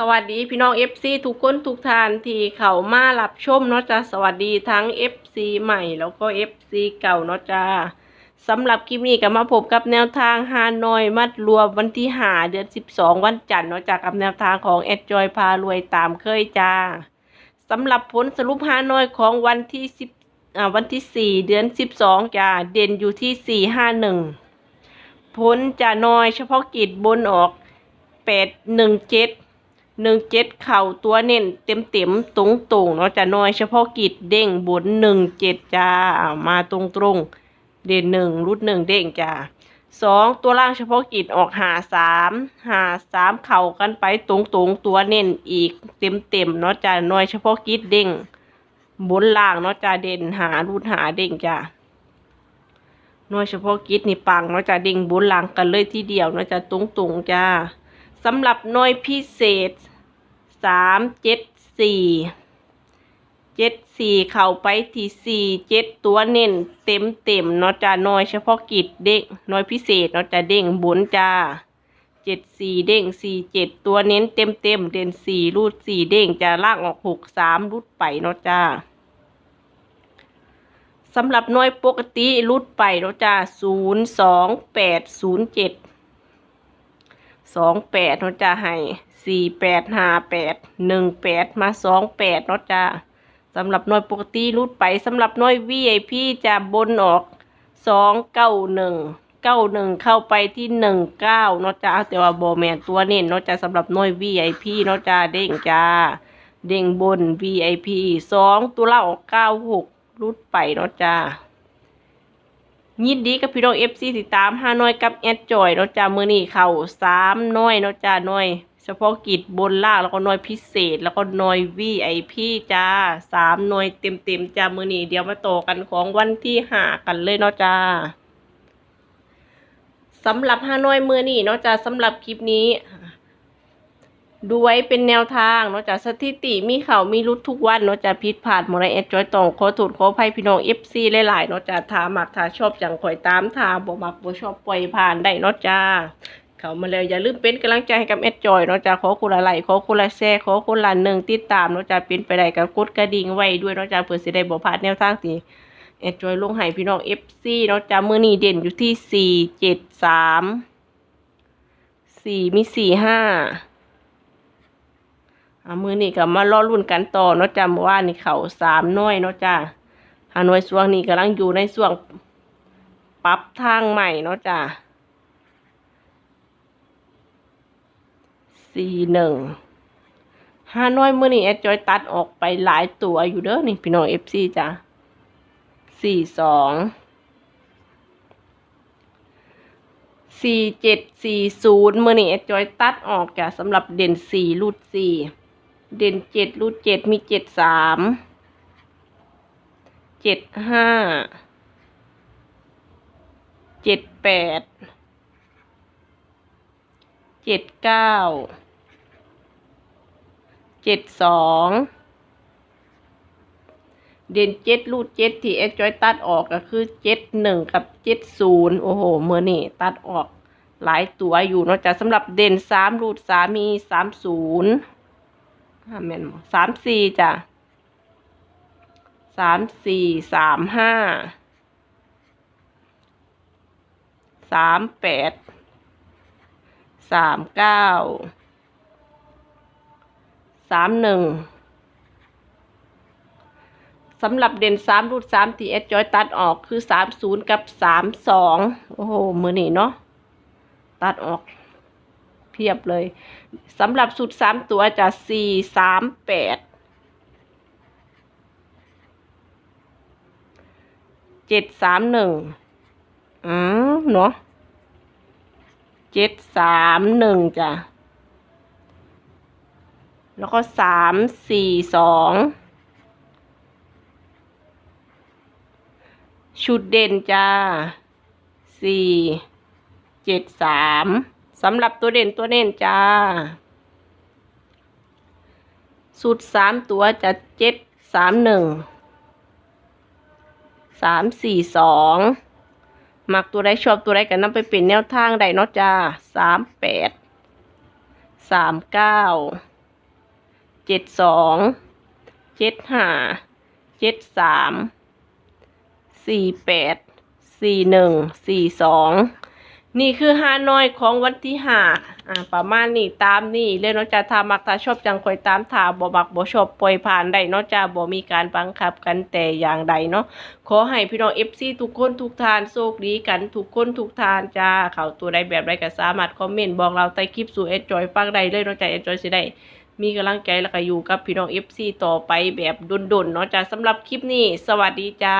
สวัสดีพี่น้อง FC ทุกคนทุกท่านที่เข้ามารับชมเนาะจ้ะสวัสดีทั้ง FC ใหม่แล้วก็ FC เก่าเนาะจ้ะสำหรับคลิปนี้ก็มาพบกับแนวทางฮานอยมัดรวมวันที่หาเดือน 12 วันจันทร์เนาะจ้ะกับแนวทางของแอดจอยพารวยตามเคยจ้าสำหรับผลสรุปฮานอยของวันที่10อ่าวันที่ 4 เดือน 12จ้าเด่นอยู่ที่ 451ผลจะน้อยเฉพาะกิจบนออก 817 หนึ่งเจ็ดเข่าตัวเน้นเต็มเต็มตรงตรงเนาะจะน้อยเฉพาะกิจเด้งบนหนึ่งเจ็ดจ้าอ่ามาตรงตรงเด่นหนึ่งรุดหนึ่งเด้งจ้าสองตัวล่างเฉพาะกิจออกหาสามหาสามเข่ากันไปตรงตรงตัวเน้นอีกเต็มเต็มเนาะจ้าน้อยเฉพาะกิจเด้งบนล่างเนาะจ้าเด่นหารุดหาเด้งจ้าน้อยเฉพาะกิจนี่ปังเนาะจ้าเด้งบนล่างกันเลยทีเดียวเนาะจ้าตรงตรงจ้าสำหรับน่วยพิเศษ สามเจ็ดสี่เจ็ดสี่เข้าไปที่สี่เจ็ดตัวเน้นเต็มเต็มเนาะจ้าหน่วยเฉพาะกิจเด้งหน่วยพิเศษเนาะจ้าเด้งบนจ้าเจ็ดสี่เด้งสี่เจ็ดตัวเน้นเต็มเต็มเด่นสี่รูดสี่เด้งจะลางออกหกสามรูดไปเนาะจ้าสำหรับหน่วยปกติรูดไปเนาะจ้าศูนย์สองแปดศูนย์เจ็ดสองแปดเนาะจ้าให้ สี่แปดห้าแปดหนึ่งแปดมาสองแปดเนาะจ้าสำหรับหน่วยปกติรูดไปสำหรับหน่วย VIP จะบนออกสองเก้าหนึ่งเก้าหนึ่งเข้าไปที่หนึ่งเก้าเนาะจ้าแต่ว่าโบแมนตัวเน้นเนาะจ้าสำหรับหน่วย VIP เนาะจ้าเด้งจ้าเด้งบน VIP สองตัวละออกเก้าหกรูดไปเนาะจ้ายินดีกับพี่น้องเอฟซีติดตามห้าน้อยกับแอดจอยเนาะจ้ามือนี่เข่าสามน้อยเนาะจ้าน้อย เฉพาะกิจบนล่างแล้วก็นอยพิเศษ แล้วก็นอยวีไอพีจ้าสามนอยเต็มเต็มๆจ้ามือนีเดี๋ยวมาต่อกันของวันที่ห้ากันเลยเนาะจ้าสำหรับห้านอยมือนีเนาะจ้าสำหรับคลิปนี้ดูไว้เป็นแนวทางเนาะจากสถิติมีเข่ามีรุดทุกวันเนาะจะผิดพลาดหมดในแอดจอยตองขอถูดขอภัยพี่น้องเอฟซีหลายๆเนาะจะถามักถาชอบจังข่อยตามถาบ่มักบ่ชอบปล่อยผ่านได้เนาะจ้า เขามาแล้วอย่าลืมเป็นกำลังใจให้กับแอดจอยเนาะจ้าขอคนละไลขอคนละแชร์ขอคนละหนึ่งติดตามเนาะจ้าเป็นไปได้ก็กดกระดิ่งไว้ด้วยเนาะจ้าเพื่อสิได้บ่พลาดแนวทางที่แอดจอยลงให้พี่น้องเอฟซีเนาะจ้ามือนี้เด่นอยู่ที่สี่เจ็ดสามสี่มีสี่ห้าอามือนี่ก็มาล่อรุ่นกันต่อเนาะจ้าเมื่อวานนี่เขาสามน้อยเนาะจ้าฮานอยช่วงนี้กำลังอยู่ในช่วงปรับทางใหม่เนาะจ้า สี่หนึ่งฮาน้อยมือนี่แอดจอยตัดออกไปหลายตัวอยู่เด้อนี่พี่น้องเอฟซีจ้าสี่สองสี่เจ็ดสี่ศูนย์มือนี่แอดจอยตัดออกจ้ะสำหรับเด่นสี่รูดสี่เด่นเจ็ดรูดเจ็ดมีเจ็ดสามเจ็ดห้าเจ็ดแปด เจ็ดเก้าเจ็ดสองเด่นเจ็ดรูดเจ็ดที่เอ็กจอยตัดออกก็คือเจ็ดหนึ่งกับเจ็ดศูนย์โอ้โหเมื่อนี่ตัดออกหลายตัวอยู่เนอกจากสำหรับเด่นสามรูดสามมีสามศูนย์ห้าแมนสามสี่จ้ะสามสี่สามห้าสามแปด สามเก้าสามหนึ่งสำหรับเด่นสามรูดสามทีเอสจอยตัดออกคือสามศูนย์กับสามสองโอ้โห มือหนีเนาะตัดออกเพียบเลยสำหรับสุดสามตัวจะสี่สามแปดเจ็ดสามหนึ่งอืมเนาะ จ็ดสามหนึ่งจ้ะ แล้วก็สามสี่สองชุดเด่นจ้าสี่เจ็ดสามสำหรับตัวเด่นตัวเน่นจ้าสูตรสามตัวจะเจ็ดสามหนึ่งสามสี่สอง มักตัวใดชอบตัวใดกันนำไปเป็นแนวทางใดเนาะจ้าสามแปดสามเก้าเจ็ดสองเจ็ดห้าเจ็ดสามสี่แปดสี่หนึ่งสี่สอง นี่คือฮานอยของวันที่ห้าอ่าประมาณนี้ตามนี่เลยเนาะจ้าถ้ามักถ้าชอบจังคอยตามถ้าบ่มักบ่ชอบปล่อยผ่านได้เนาะจ้าบ่มีการบังคับกันแต่อย่างใดเนาะขอให้พี่น้อง FC ทุกคนทุกทานโชคดีกันทุกคนทุกทานจ้าเขาตัวใดแบบใดก็สามารถคอมเมนต์บอกเราใต้คลิปสู่เอจอยฟังได้เลยเนาะจ้าเอจอยสิได้มีกำลังใจแล้วก็อยู่กับพี่น้อง FC ต่อไปแบบดุนๆเนาะจ้าสำหรับคลิปนี้ สวัสดีจ้า